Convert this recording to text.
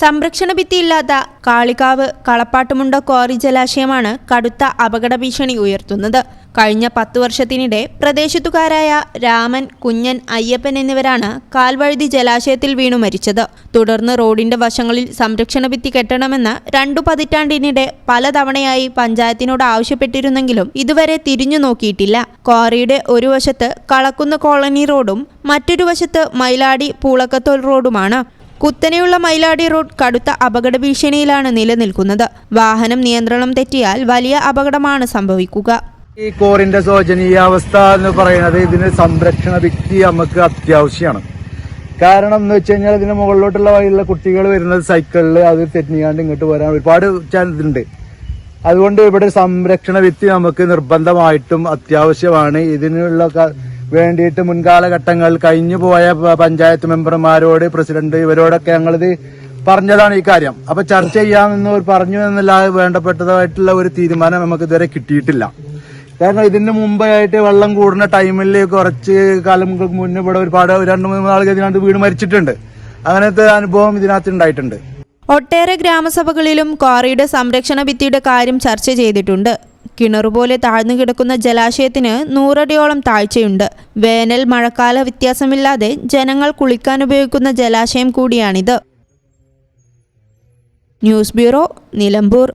സംരക്ഷണ ഭിത്തിയില്ലാത്ത കാളികാവ് കളപ്പാട്ടുമുണ്ട ക്വാറി ജലാശയമാണ് കടുത്ത അപകട ഭീഷണി ഉയർത്തുന്നത്. കഴിഞ്ഞ പത്തു വർഷത്തിനിടെ പ്രദേശത്തുകാരായ രാമൻ കുഞ്ഞൻ അയ്യപ്പൻ എന്നിവരാണ് കാൽവഴുതി ജലാശയത്തിൽ വീണു മരിച്ചത്. തുടർന്ന് റോഡിന്റെ വശങ്ങളിൽ സംരക്ഷണ ഭിത്തി കെട്ടണമെന്ന് രണ്ടു പതിറ്റാണ്ടിനിടെ പലതവണയായി പഞ്ചായത്തിനോട് ആവശ്യപ്പെട്ടിരുന്നെങ്കിലും ഇതുവരെ തിരിഞ്ഞു നോക്കിയിട്ടില്ല. ക്വാറിയുടെ ഒരു വശത്ത് കളക്കുന്ന കോളനി റോഡും മറ്റൊരു വശത്ത് മൈലാടി പൂളക്കത്തോൽ റോഡുമാണ്. കുത്തനെയുള്ള മൈലാടി റോഡ് കടുത്ത അപകട ഭീഷണിയിലാണ് നിലനിൽക്കുന്നത്. വാഹനം നിയന്ത്രണം തെറ്റിയാൽ വലിയ അപകടമാണ് സംഭവിക്കുക. ഈ കോറിന്റെ ശോചനീയാവസ്ഥ എന്ന് പറയുന്നത് ഇതിന് സംരക്ഷണ ഭിത്തി നമുക്ക് അത്യാവശ്യമാണ്. കാരണം എന്ന് വെച്ച് കഴിഞ്ഞാൽ ഇതിന് മുകളിലോട്ടുള്ള വഴിയുള്ള കുട്ടികൾ വരുന്നത് സൈക്കിളിൽ അത് തെറ്റിയാണ്ട് ഇങ്ങോട്ട് വരാൻ ഒരുപാട് ചാൻസ് ഉണ്ട് അതുകൊണ്ട് ഇവിടെ സംരക്ഷണ ഭിത്തി നമുക്ക് നിർബന്ധമായിട്ടും അത്യാവശ്യമാണ്. ഇതിനുള്ള വേണ്ടിയിട്ട് മുൻകാലഘട്ടങ്ങൾ കഴിഞ്ഞു പോയ പഞ്ചായത്ത് മെമ്പർമാരോട് പ്രസിഡന്റ് ഇവരോടൊക്കെ ഞങ്ങളിത് പറഞ്ഞതാണ് ഈ കാര്യം. അപ്പൊ ചർച്ച ചെയ്യാമെന്ന് പറഞ്ഞു എന്നല്ലാതെ വേണ്ടപ്പെട്ടതായിട്ടുള്ള ഒരു തീരുമാനം നമുക്ക് ഇതുവരെ കിട്ടിയിട്ടില്ല. കാരണം ഇതിന് മുമ്പായിട്ട് വെള്ളം കൂടുന്ന ടൈമിൽ കുറച്ച് കാലം മുന്നേ ഇവിടെ ഒരുപാട് രണ്ട് മൂന്ന് നാളുകൾ ഇതിനകത്ത് വീട് മരിച്ചിട്ടുണ്ട്. അങ്ങനത്തെ അനുഭവം ഇതിനകത്ത് ഉണ്ടായിട്ടുണ്ട്. ഒട്ടേറെ ഗ്രാമസഭകളിലും ക്വാറിയുടെ സംരക്ഷണ ഭിത്തിയുടെ കാര്യം ചർച്ച ചെയ്തിട്ടുണ്ട്. കിണറുപോലെ താഴ്ന്നു കിടക്കുന്ന ജലാശയത്തിന് നൂറടിയോളം താഴ്ചയുണ്ട്. വേനൽ മഴക്കാല വ്യത്യാസമില്ലാതെ ജനങ്ങൾ കുളിക്കാൻ ഉപയോഗിക്കുന്ന ജലാശയം കൂടിയാണിത്. News bureau Nilambur.